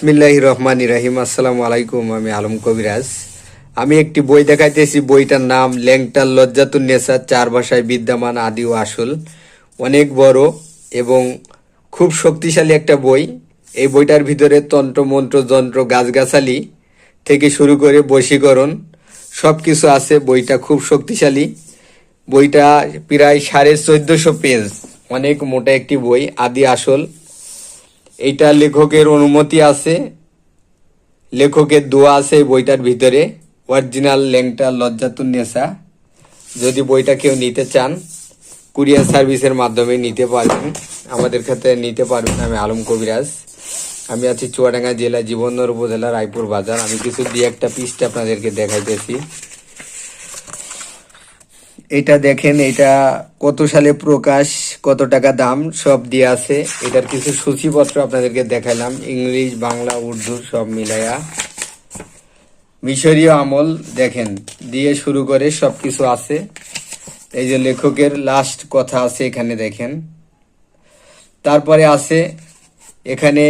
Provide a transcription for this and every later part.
বিসমিল্লাহ রহমান রাহিম আসসালামু আলাইকুম, আমি আলম কবিরাজ। আমি একটি বই দেখাইতেছি, বইটার নাম ল্যাংটার লজ্জাতুন নেশা চার ভাষায় বিদ্যমান, আদি ও আসল। অনেক বড় এবং খুব শক্তিশালী একটা বই। এই বইটার ভিতরে তন্ত্র, মন্ত্র, যন্ত্র, গাছগাছালি থেকে শুরু করে বশীকরণ সব কিছু আছে। বইটা খুব শক্তিশালী। বইটা প্রায় সাড়ে চোদ্দশো পেজ, অনেক মোটা একটি বই, আদি, আসল। এইটা লেখকের অনুমতি আছে। লেখকের দোয়া আছে বইটার ভিতরে। অরিজিনাল ল্যাংটা লজ্জাতুন নেশা। যদি বইটা কেউ নিতে চান, কুরিয়ার সার্ভিসের মাধ্যমে নিতে পারবেন। আমাদের ক্ষেত্রে নিতে পারবেন আমি আলম কবিরাজ। আমি আছি চুয়াডাঙ্গা জেলা জীবননগর উপজেলা রায়পুর বাজার। আমি কিছু দিয়ে একটা পিসটা আপনাদেরকে দেখাইতেছি। এটা দেখেন, এটা কত সালে প্রকাশ, কত টাকা দাম, সব দিয়ে আছে। এটার কিছু সূচিপত্র আপনাদেরকে দেখালাম, ইংলিশ, বাংলা, উর্দু, সব মিলাইয়া। মিশরীয় আমল, দেখেন, দিয়ে শুরু করে সব কিছু আছে। এই যে লেখকের লাস্ট কথা আছে এখানে, দেখেন। তারপরে আছে, এখানে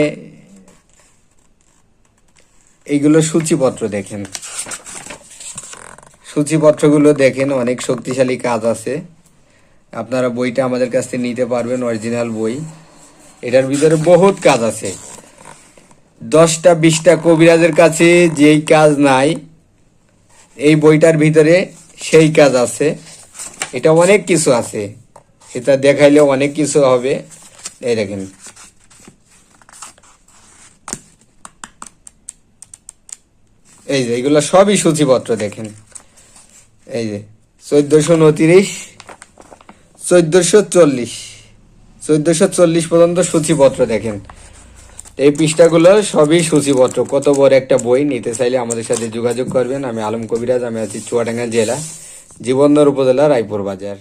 এইগুলো সূচিপত্র, দেখেন। সূচিপত্রগুলো দেখেন, অনেক শক্তিশালী কাজ আছে। আপনারা বইটা আমাদের কাছ থেকে নিতে পারবেন, অরিজিনাল বই। এটার ভিতরে বহুত কাজ আছে। দশটা, বিশটা কবিরাজের কাছে যেই কাজ নাই, এই বইটার ভিতরে সেই কাজ আছে। এটা অনেক কিছু আছে। এটা দেখাইলে অনেক কিছু হবে। এই দেখেন। এই যে, এগুলো সবই সূচিপত্র দেখেন। এই যে, চোদ্দশো উনত্রিশ চোদ্দশো চল্লিশ। চোদ্দশো চল্লিশ পর্যন্ত সূচিপত্র দেখেন। এই পৃষ্ঠাগুলো সবই সূচিপত্র। কত বড় একটা বই, নিতে চাইলে আমাদের সাথে যোগাযোগ করবেন। আমি আলম কবিরাজ, আমি আছি চুয়াডাঙ্গা জেলা, জীবনদর উপজেলা, রায়পুর বাজার।